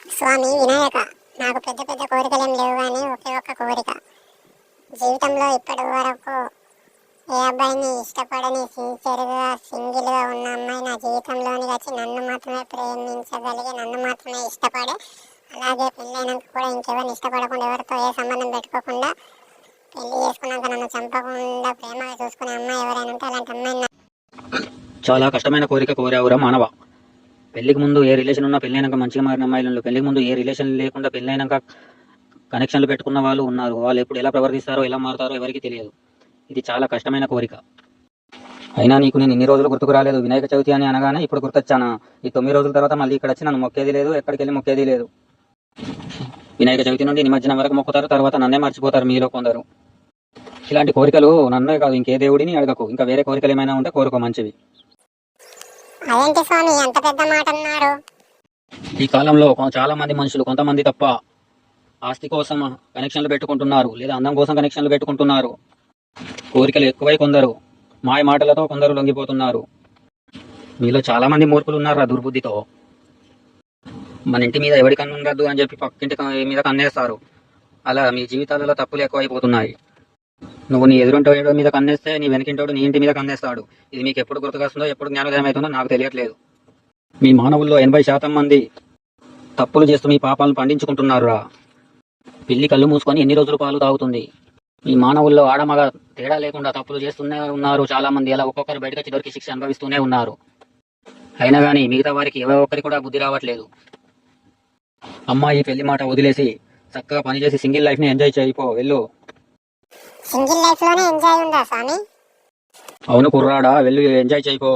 స్వామి వినాయక నాకు పెద్ద పెద్ద కోరికలేం లేవు కానీ ఒకే ఒక్క కోరిక. జీవితంలో ఇప్పటి వరకు ఏ అబ్బాయిని ఇష్టపడని సిన్సియర్గా సింగిల్గా ఉన్న అమ్మాయి నా జీవితంలోని వచ్చి నన్ను మాత్రమే ప్రేమించగలిగి నన్ను మాత్రమే ఇష్టపడే అలాగే పెళ్ళైనాక కూడా ఇంకెవరిని ఇష్టపడకుండా ఎవరితో ఏ సంబంధం పెట్టుకోకుండా పెళ్ళి చేసుకున్నాక నన్ను చంపకుండా ప్రేమగా చూసుకునే అమ్మాయి ఎవరైనా ఉంటే అలాంటి అమ్మాయిని చాలా కష్టమైన కోరిక కోరావురా మానవ. పెళ్ళికి ముందు ఏ రిలేషన్ ఉన్నా పెళ్ళైనాక మంచిగా మారిన అమ్మాయిలు పెళ్ళికి ముందు ఏ రిలేషన్ లేకుండా పెళ్ళైనాక కనెక్షన్లు పెట్టుకున్న వాళ్ళు ఉన్నారు. వాళ్ళు ఎప్పుడు ఎలా ప్రవర్తిస్తారో ఎలా మారుతారో ఎవరికి తెలియదు. ఇది చాలా కష్టమైన కోరిక. అయినా నీకు నేను ఇన్ని రోజులు గుర్తుకు రాలేదు. వినాయక చవితి అని అనగానే ఇప్పుడు గుర్తొచ్చానా? ఈ తొమ్మిది రోజుల తర్వాత మళ్ళీ ఇక్కడ వచ్చి నన్ను మొక్కేది లేదు ఎక్కడికి వెళ్ళి మొక్కేది లేదు. వినాయక చవితి నుండి నిమజ్జనం వరకు మొక్కుతారు. తర్వాత నన్నే మర్చిపోతారు మీలో కొందరు. ఇలాంటి కోరికలు నన్నే కాదు ఇంకే దేవుడిని అడగకు. ఇంకా వేరే కోరికలు ఏమైనా ఉంటే కోరుకో మంచివి. అదేంటి స్వామి? ఎంత పెద్ద మాట అన్నారు ఈ కాలంలో చాలా మంది మనుషులు కొంతమంది తప్ప ఆస్తి కోసం కనెక్షన్లు పెట్టుకుంటున్నారు లేదా అందం కోసం కనెక్షన్లు పెట్టుకుంటున్నారు? కోరికలు ఎక్కువై కొందరు మాయ మాటలతో కొందరు లొంగిపోతున్నారు. మీలో చాలా మంది మూర్ఖులు ఉన్నారు దుర్బుద్ధితో? మన ఇంటి మీద ఎవరి కన్ను ఉండద్దు అని చెప్పి పక్కింటి మీద కన్నేస్తారు. అలా మీ జీవితాలలో తప్పులు ఎక్కువైపోతున్నాయి. నువ్వు నీ ఎదురుంటోడు మీద కన్నేస్తే నీ వెనకింటోడు నీ ఇంటి మీద కన్నేస్తాడు ఇది మీకు ఎప్పుడు గుర్తుకొస్తుందో ఎప్పుడు జ్ఞానోదయం అవుతుందో నాకు తెలియట్లేదు. మీ మానవుల్లో ఎనభై శాతం మంది తప్పులు చేస్తూ మీ పాపాలను పండించుకుంటున్నారురా. పిల్లి కళ్ళు మూసుకొని ఎన్ని రోజులు పాలు తాగుతుంది? మీ మానవుల్లో ఆడమగ తేడా లేకుండా తప్పులు చేస్తూనే ఉన్నారు చాలా మంది అలా ఒక్కొక్కరు బయటకు వచ్చి దొరికి శిక్ష అనుభవిస్తూనే ఉన్నారు. అయినా కానీ మిగతా వారికి ఏ ఒక్కరికి కూడా బుద్ధి రావట్లేదు. అమ్మాయి పెళ్ళి మాట వదిలేసి చక్కగా పనిచేసి సింగిల్ లైఫ్ని ఎంజాయ్ చేయిపో వెళ్ళు. సింగిల్ లైఫ్లోనే ఎంజాయ్ ఉందా స్వామి? అవును కుర్రాడా వెళ్ళి ఎంజాయ్ చేయిపో